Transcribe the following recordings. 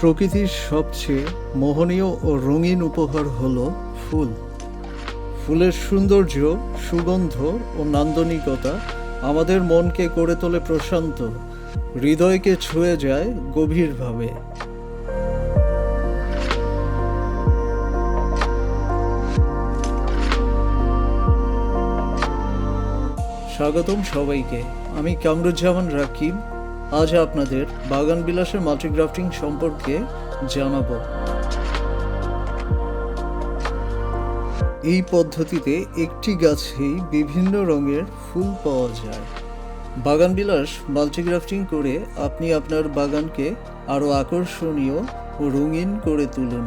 প্রকৃতির সবচেয়ে মোহনীয় ও রঙিন উপহার হল ফুল। ফুলের সৌন্দর্য, সুগন্ধ ও নান্দনিকতা আমাদের মনকে করে তোলে প্রশান্ত, হৃদয়কে ছুঁয়ে যায় গভীরভাবে। স্বাগতম সবাইকে। আমি কামরুজ্জামান রাকিব আজ আপনাদের বাগান বিলাসের মাল্টিগ্রাফটিং সম্পর্কে জানাব। এই পদ্ধতিতে একটি গাছেই বিভিন্ন রঙের ফুল পাওয়া যায়। বাগান বিলাস মাল্টিগ্রাফটিং করে আপনি আপনার বাগানকে আরও আকর্ষণীয় ও রঙিন করে তুলুন।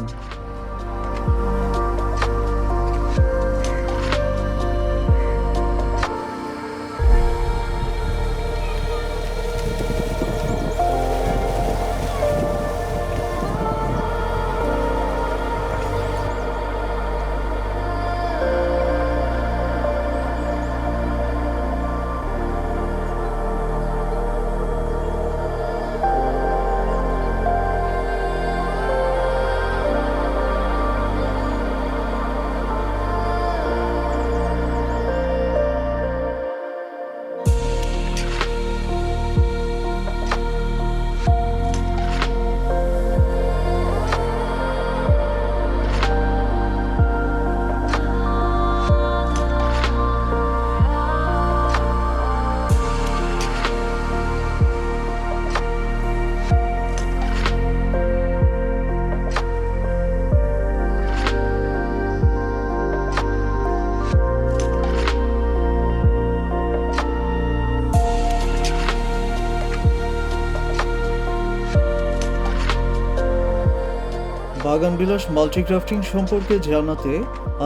বাগান বিলাস মাল্টিগ্রাফটিং সম্পর্কে জানাতে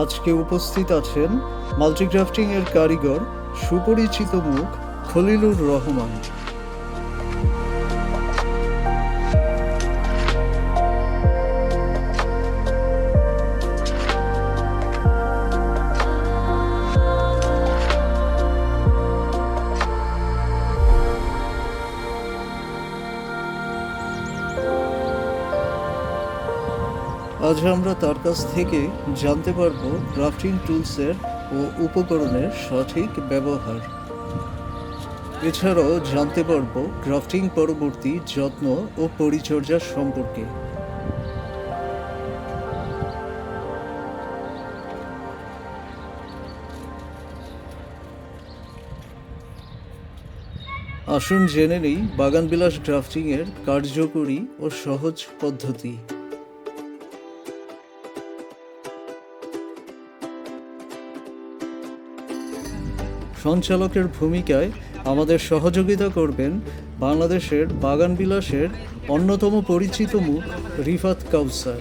আজকে উপস্থিত আছেন মাল্টিগ্রাফটিং এর কারিগর সুপরিচিত মুখ খলিলুর রহমান। আজ আমরা তার কাছ থেকে জানতে পারব গ্রাফটিং টুলসের ও উপকরণের সঠিক ব্যবহার। এছাড়াও জানতে পারব গ্রাফটিং পরবর্তী যত্ন ও পরিচর্যা সম্পর্কে। আসুন জেনে নেই বাগানবিলাস গ্রাফটিংয়ের কার্যকরী ও সহজ পদ্ধতি। সঞ্চালকের ভূমিকায় আমাদের সহযোগিতা করবেন বাংলাদেশের বাগান বিলাসের অন্যতম পরিচিত মুখ রিফাত কাউসার।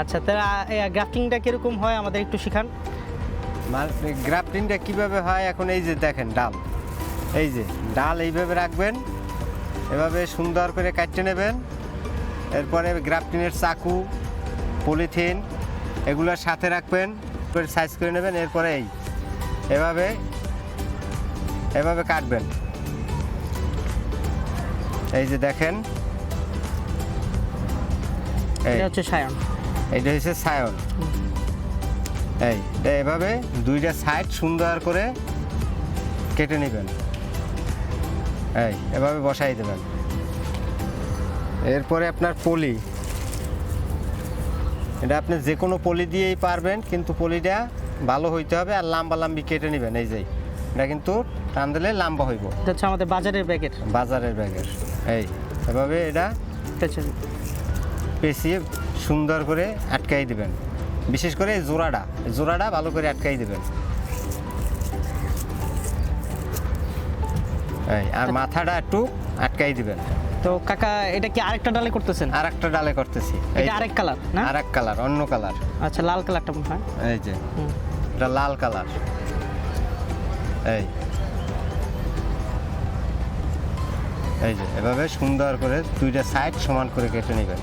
আচ্ছা তা গ্রাফটিংটা কীরকম হয় আমাদের একটু শিখান? গ্রাফটিংটা কীভাবে হয়? এখন এই যে দেখেন ডাল। এই যে ডাল এইভাবে রাখবেন এভাবে সুন্দর করে কাটতে নেবেন। এরপরে গ্রাফটিংয়ের চাকু পলিথিন এগুলোর সাথে রাখবেন করে সাইজ করে নেবেন এরপরে এই। এভাবে এভাবে কাটবেন। এই যে দেখেন। এটা হচ্ছে সায়ন। এইটা হচ্ছে সায়ন। এই এটা এভাবে দুইটা সাইড সুন্দর করে কেটে নেবেন। এই এভাবে বসাই দেবেন। এরপরে আপনার পলি। এটা আপনি যে কোনো পলি দিয়েই পারবেন কিন্তু পলিটা ভালো হইতে হবে আর লাম্বা লাম্বি কেটে নেবেন এই যে। এটা কিন্তু টান দিলে লাম্বা হইব। এটা হচ্ছে আমাদের বাজারের ব্যাগের বাজারের ব্যাগের এই। এভাবে এটা পেঁচিয়ে সুন্দর করে আটকাই দিবেন। বিশেষ করে এই জোড়াটা জোড়াটা ভালো করে আটকাই দিবেন। এই আর মাথাটা একটু আটকাই দিবেন। তো কাকা এটা কি আরেকটা ডালে করতেছেন? আর একটা ডালে করতেছি। এটা আরেক কালার না? আর এক কালার অন্য কালার। আচ্ছা লাল কালারটা মনে হয়। এই যে এটা লাল কালার। এই। এই যে এভাবে সুন্দর করে দুইটা সাইড সমান করে কেটে নেবেন।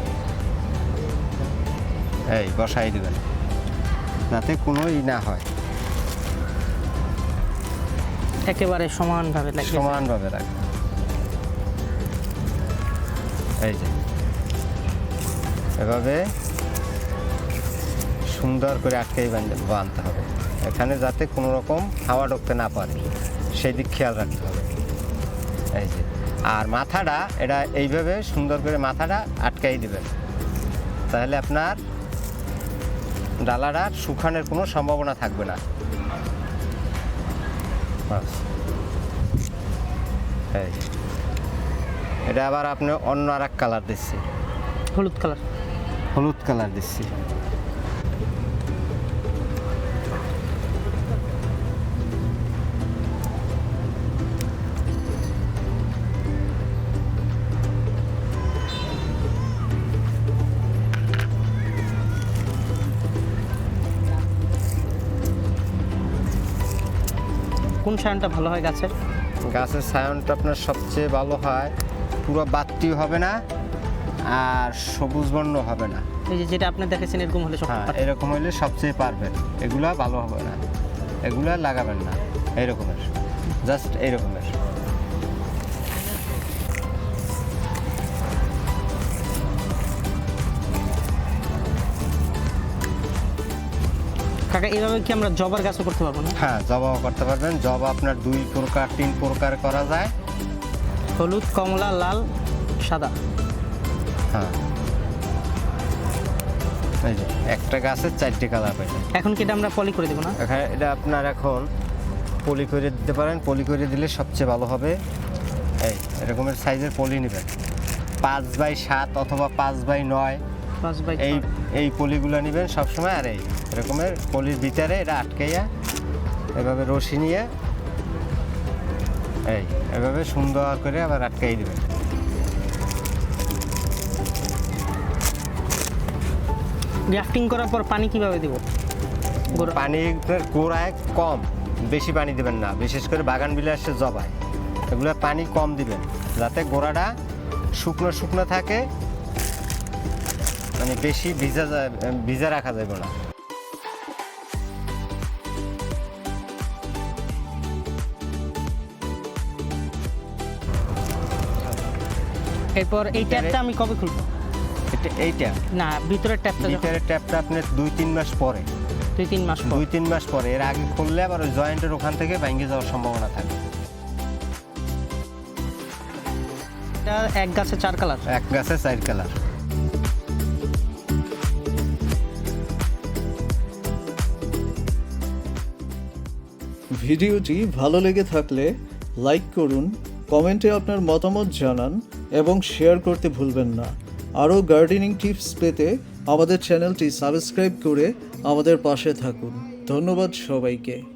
এই বসাই দিবেন যাতে কোনো ই না হয়। একেবারে সমানভাবে সমানভাবে রাখবেন। যে। এভাবে সুন্দর করে আটকেই বাঁধতে হবে। এখানে যাতে কোনো রকম হাওয়া ঢুকতে না পারে, সেই দিক খেয়াল রাখতে হবে। এই যে। আর মাথাটা, এটা এইভাবে সুন্দর করে মাথাটা আটকাই দেবেন। তাহলে আপনার ডালাটা শুকানোর কোনো সম্ভাবনা থাকবে না। এই। এটা আবার আপনি অন্য আর এক কালার দিচ্ছি। হলুদ কালার হলুদ কালার দিচ্ছি। কোন সায়নটা ভালো হয় গাছের? গাছের সায়নটা আপনার সবচেয়ে ভালো হয় পুরো বাত্তি হবে না আর সবুজ বর্ণ হবে না। এই যে যেটা আপনি দেখেছেন এরকম হলে সব হ্যাঁ এরকম হইলে সবচেয়ে পারবেন এগুলা ভালো হবে না। এগুলা লাগাবেন না। এইরকমের। জাস্ট এইরকমের। কাকা এইভাবে কি আমরা জবার গাছও করতে পারব না? হ্যাঁ জবাও করতে পারবেন। জবা আপনার দুই প্রকার তিন প্রকার করা যায়। হলুদ কমলা লাল সাদা। হ্যাঁ। এই যে একটা গাছের চারটে কালার পাইবেন এখন কি এটা আমরা পলি করে দেবো না? এখানে এটা আপনার এখন পলি করে দিতে পারেন। পলি করে দিলে সবচেয়ে ভালো হবে। এই এরকমের সাইজের পলি নেবেন। পাঁচ বাই সাত অথবা পাঁচ বাই নয়। পাঁচ বাই এই। এই পলিগুলো নেবেন সবসময়। আর এই এরকমের পলির ভিতরে এটা আটকাইয়া এভাবে রশি নিয়ে এই এভাবে সুন্দর করে আবার আটকাই দেবেন গ্রাফটিং করার পর পানি কীভাবে দেবো? পানি গোড়ায় কম বেশি পানি দেবেন না বিশেষ করে বাগান বিলাসে জবায় এগুলো পানি কম দিবেন যাতে গোড়াটা শুকনো শুকনো থাকে মানে বেশি ভিজা যায় ভিজা রাখা যাবে না। এরপর এই ট্যাপটা আমি কবে খুলবো? এটা এইটা। না ভিতরের ট্যাপটা ভিতরের ট্যাপটা আপনার দুই তিন মাস পরে। দুই তিন মাস দুই তিন মাস পরে। এর আগে খুললে আবার ওই জয়েন্টের ওখান থেকে ভেঙে যাওয়ার সম্ভাবনা থাকে। এটা এক গাছে চার কালার। এক গাছে চার কালার। ভিডিওটি ভালো লেগে থাকলে লাইক করুন কমেন্টে আপনার মতামত জানান এবং শেয়ার করতে ভুলবেন না। আরও গার্ডেনিং টিপস পেতে আমাদের চ্যানেলটি সাবস্ক্রাইব করে আমাদের পাশে থাকুন। ধন্যবাদ সবাইকে।